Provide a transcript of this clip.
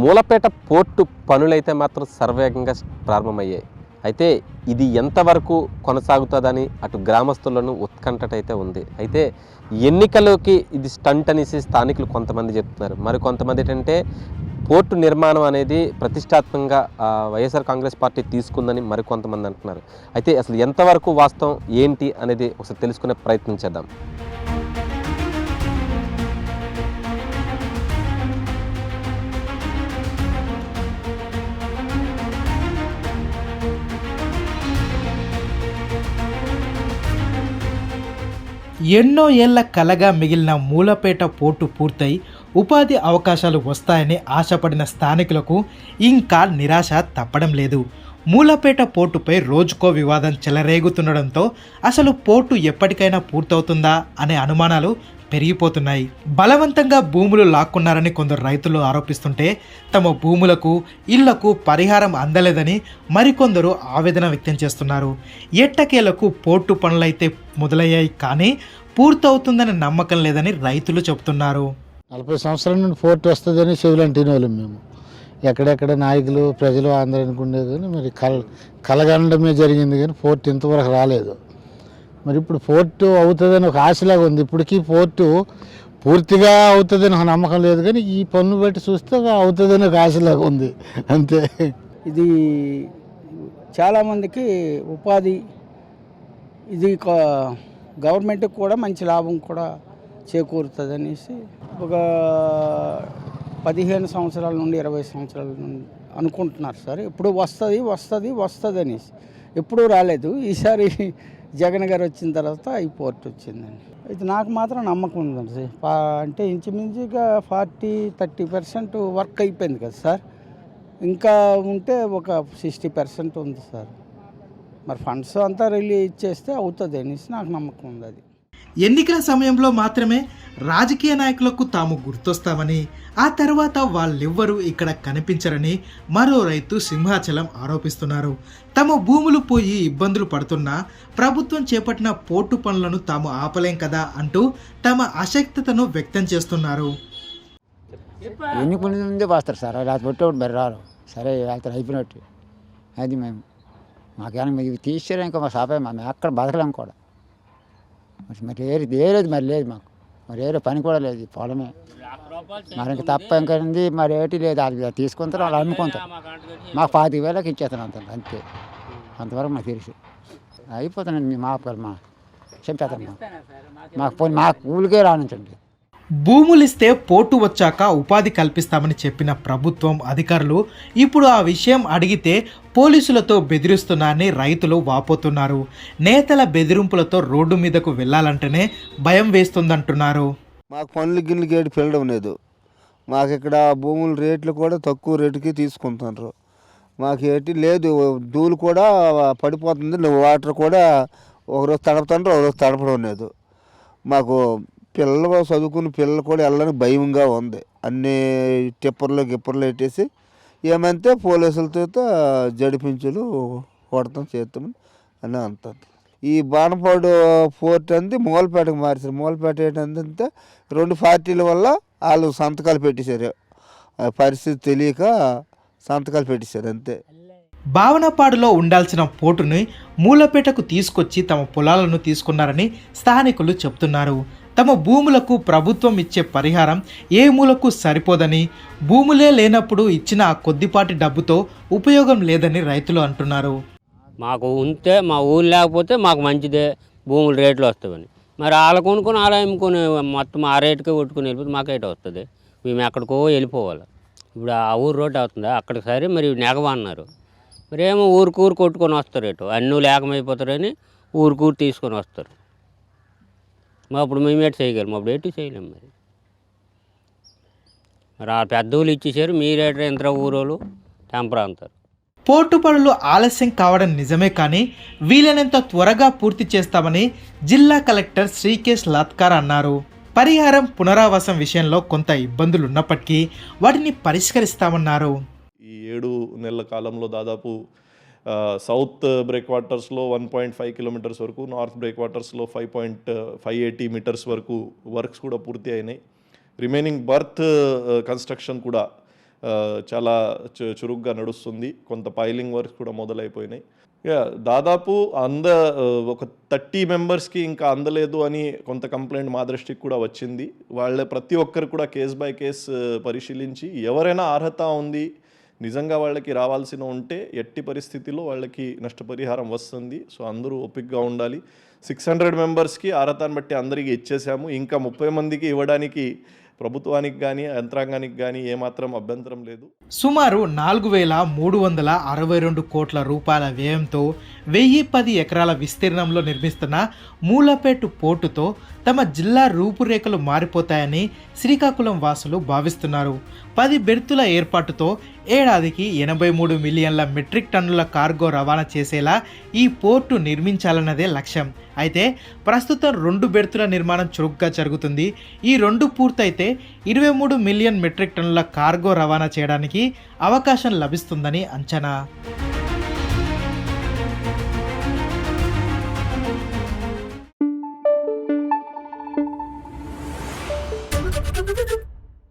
Mulapeta port పనులైతే మాత్రం సర్వేగంగా ప్రారంభమయ్యాయి. అయితే ఇది ఎంతవరకు కొనసాగుతుందని అటు గ్రామస్తులను ఉత్కంఠటైతే ఉంది. అయితే ఎన్నికలోకి ఇది స్టంట్ అనేసి స్థానికులు కొంతమంది చెప్తున్నారు. మరి కొంతమంది ఏంటంటే పోర్టు నిర్మాణం అనేది ప్రతిష్టాత్మకంగా వైఎస్ఆర్ కాంగ్రెస్ పార్టీ తీసుకుందని మరికొంతమంది అంటున్నారు. అయితే అసలు ఎంతవరకు వాస్తవం ఏంటి అనేది ఒకసారి తెలుసుకునే ప్రయత్నం చేద్దాం. ఎన్నో ఏళ్ళ కలగా మిగిలిన మూలపేట పోర్టు పూర్తయి ఉపాధి అవకాశాలు వస్తాయని ఆశపడిన స్థానికులకు ఇంకా నిరాశ తప్పడం లేదు. మూలపేట పోర్టుపై రోజుకో వివాదం చెలరేగుతుండడంతో అసలు పోర్టు ఎప్పటికైనా పూర్తవుతుందా అనే అనుమానాలు పెరిగిపోతున్నాయి. బలవంతంగా భూములు లాక్కున్నారని కొందరు రైతులు ఆరోపిస్తుంటే తమ భూములకు ఇళ్ళకు పరిహారం అందలేదని మరికొందరు ఆవేదన వ్యక్తం చేస్తున్నారు. ఎట్టకేలకు పోర్టు పనులైతే మొదలయ్యాయి కానీ పూర్తవుతుందని నమ్మకం లేదని రైతులు చెబుతున్నారు. నలభై సంవత్సరాల నుండి ఫోర్ట్ వస్తుందని చెవులంటిన వాళ్ళం మేము. ఎక్కడెక్కడ నాయకులు ప్రజలు అందరూ అనుకునేది కానీ మరి కల కలగండమే జరిగింది కానీ ఫోర్ట్ ఇంతవరకు రాలేదు. మరి ఇప్పుడు ఫోర్టు అవుతుందని ఒక ఆశలాగా ఉంది. ఇప్పటికీ ఫోర్టు పూర్తిగా అవుతుందని నమ్మకం లేదు కానీ ఈ పన్ను బట్టి చూస్తే అవుతుందని ఒక ఆశలాగా ఉంది. అంతే. ఇది చాలామందికి ఉపాధి ఇది గవర్నమెంట్కి కూడా మంచి లాభం కూడా చేకూరుతుంది అనేసి ఒక పదిహేను సంవత్సరాల నుండి ఇరవై సంవత్సరాల నుండి అనుకుంటున్నారు సార్. ఇప్పుడు వస్తుంది వస్తుంది వస్తుంది అనేసి. ఎప్పుడూ రాలేదు. ఈసారి జగన్ గారు వచ్చిన తర్వాత ఈ పోర్ట్ వచ్చిందండి. అయితే నాకు మాత్రం నమ్మకం ఉందండి సార్. అంటే ఇంచుమించుగా ఫార్టీ థర్టీ పర్సెంట్ వర్క్ అయిపోయింది కదా సార్. ఇంకా ఉంటే ఒక సిక్స్టీ పర్సెంట్ ఉంది సార్. మరి ఫండ్స్ అంతా రిలీజ్ చేస్తే అవుతుంది అనేసి నాకు నమ్మకం ఉంది అది. ఎన్నికల సమయంలో మాత్రమే రాజకీయ నాయకులకు తాము గుర్తొస్తామని ఆ తర్వాత వాళ్ళెవ్వరూ ఇక్కడ కనిపించరని మరో రైతు సింహాచలం ఆరోపిస్తున్నారు. తమ భూములు పోయి ఇబ్బందులు పడుతున్నా ప్రభుత్వం చేపట్టిన పోర్టు పనులను తాము ఆపలేం కదా అంటూ తమ అశక్తతను వ్యక్తం చేస్తున్నారు. ఎన్ని పనుల నుండి వస్తారు సార్ అది మరి రారు. సరే అతను అయిపోయినట్టు. అది మేము మాకేమైనా మీరు ఇంకా మా సాపే మేము అక్కడ బతకలేము కూడా. మరి ఏది ఏలేదు మరి లేదు మాకు. మరి ఏదో పని కూడా లేదు పొలమే. మరి ఇంక తప్ప ఇంకా ఉంది మరి ఏటి లేదు. అది తీసుకుంటారు వాళ్ళు అమ్ముకుంటారు. మాకు పాతిక వేలకు ఇచ్చేస్తాను అంత అంతే. అంతవరకు మాకు తెలుసు. అయిపోతున్నాను మీ మా చంపేస్తాను మాకు మాకు పోనీ మా కూలికే రానించండి భూములిస్తే పోటు వచ్చాక ఉపాధి కల్పిస్తామని చెప్పిన ప్రభుత్వం అధికారులు ఇప్పుడు ఆ విషయం అడిగితే పోలీసులతో బెదిరిస్తున్నారని రైతులు వాపోతున్నారు. నేతల బెదిరింపులతో రోడ్డు మీదకు వెళ్ళాలంటేనే భయం వేస్తుందంటున్నారు. మాకు పనులు గిన్నెలు గేటు పెళ్ళడం లేదు. మాకు ఇక్కడ భూముల రేట్లు కూడా తక్కువ రేటుకి తీసుకుంటున్నారు. మాకు ఏంటి లేదు దూలు కూడా పడిపోతుంది వాటర్ కూడా ఒకరోజు తడపుతుండ్రు ఒకరోజు తడపడం లేదు. మాకు పిల్లలు చదువుకున్న పిల్లలు కూడా వెళ్ళడానికి భయంగా ఉంది. అన్ని టిప్పర్లు గిప్పర్లు పెట్టేసి ఏమంటే పోలీసులతో జడిపించులు కొడతాం చేస్తాం అని అంటుంది ఈ బాణపాడు ఫోర్ట్ అంది మూలపేటకు మార్చారు మూలపేట ఏంటంటే రెండు పార్టీల వల్ల వాళ్ళు సంతకాలు పెట్టేశారు. పరిస్థితి తెలియక సంతకాలు పెట్టేశారు అంతే. భావనపాడులో ఉండాల్సిన పోటుని మూలపేటకు తీసుకొచ్చి తమ పొలాలను తీసుకున్నారని స్థానికులు చెప్తున్నారు. తమ భూములకు ప్రభుత్వం ఇచ్చే పరిహారం ఏ మూలకు సరిపోదని భూములే లేనప్పుడు ఇచ్చిన ఆ కొద్దిపాటి డబ్బుతో ఉపయోగం లేదని రైతులు అంటున్నారు. మాకు ఉంటే మా ఊరు లేకపోతే మాకు మంచిదే భూములు రేట్లు వస్తాయని. మరి వాళ్ళ కొనుక్కొని అలా అమ్ముకొని మొత్తం ఆ రేటుకే కొట్టుకుని వెళ్ళిపోతే మాకేట వస్తుంది? మేము ఎక్కడికో వెళ్ళిపోవాలి. ఇప్పుడు ఆ ఊరు రోడ్డు అవుతుందా? అక్కడికి సరే మరి నెగవ అన్నారు. మరేమో ఏమో కొట్టుకొని వస్తారు రేటు అన్నీ లేకమైపోతారని ఊరుకూరు తీసుకొని వస్తారు. మా అప్పుడు మేము ఎటు చేయగలం? అప్పుడు ఎటు చేయలేం మరి. మరి ఆ పెద్దోళ్ళు ఇచ్చేసారు మీరేట ఇంత ఊరోళ్ళు టెంపర్ అంటారు. పోర్టు పనులు ఆలస్యం కావడం నిజమే కానీ వీలైనంత త్వరగా పూర్తి చేస్తామని జిల్లా కలెక్టర్ శ్రీకేశ్ లాత్కార్ అన్నారు. పరిహారం పునరావాసం విషయంలో కొంత ఇబ్బందులు ఉన్నప్పటికీ వాటిని పరిష్కరిస్తామన్నారు. ఈ ఏడు నెలల కాలంలో దాదాపు సౌత్ బ్రేక్ వాటర్స్లో వన్ పాయింట్ ఫైవ్ కిలోమీటర్స్ వరకు north break వాటర్స్లో five point five eighty metres వరకు వర్క్స్ కూడా పూర్తి అయినాయి. రిమైనింగ్ బర్త్ కన్స్ట్రక్షన్ కూడా చాలా చు- చురుగ్గా నడుస్తుంది. కొంత పైలింగ్ వర్క్స్ కూడా మొదలైపోయినాయి. దాదాపు అంద ఒక థర్టీ మెంబర్స్కి ఇంకా అందలేదు అని కొంత కంప్లైంట్ మా దృష్టికి కూడా వచ్చింది. వాళ్ళ ప్రతి ఒక్కరు కూడా కేస్ బై కేస్ పరిశీలించి ఎవరైనా అర్హత ఉంది నిజంగా వాళ్ళకి రావాల్సిన ఉంటే ఎట్టి పరిస్థితిలో వాళ్ళకి నష్టపరిహారం వస్తుంది. సో అందరూ ఒప్పిగ్గా ఉండాలి. సిక్స్ హండ్రెడ్ మెంబర్స్కి అర్హతను బట్టి అందరికీ ఇచ్చేసాము. ఇంకా ముప్పై మందికి ఇవ్వడానికి ప్రభుత్వానికి కానీ యంత్రాంగానికి కానీ ఏమాత్రం అభ్యంతరం లేదు. సుమారు నాలుగు వేల మూడు వందల అరవై రెండు కోట్ల రూపాయల వ్యయంతో వెయ్యి పది ఎకరాల విస్తీర్ణంలో నిర్మిస్తున్న మూలపేటు పోర్టుతో తమ జిల్లా రూపురేఖలు మారిపోతాయని శ్రీకాకుళం వాసులు భావిస్తున్నారు. పది బెర్తుల ఏర్పాటుతో ఏడాదికి ఎనభై మూడు మిలియన్ల మెట్రిక్ టన్నుల కార్గో రవాణా చేసేలా ఈ పోర్టు నిర్మించాలన్నదే లక్ష్యం. అయితే ప్రస్తుతం రెండు బెర్తుల నిర్మాణం చురుగ్గా జరుగుతుంది. ఈ రెండు పూర్తయితే ఇరవై మూడు మిలియన్ మెట్రిక్ టన్నుల కార్గో రవాణా చేయడానికి అవకాశం లభిస్తుందని అంచనా.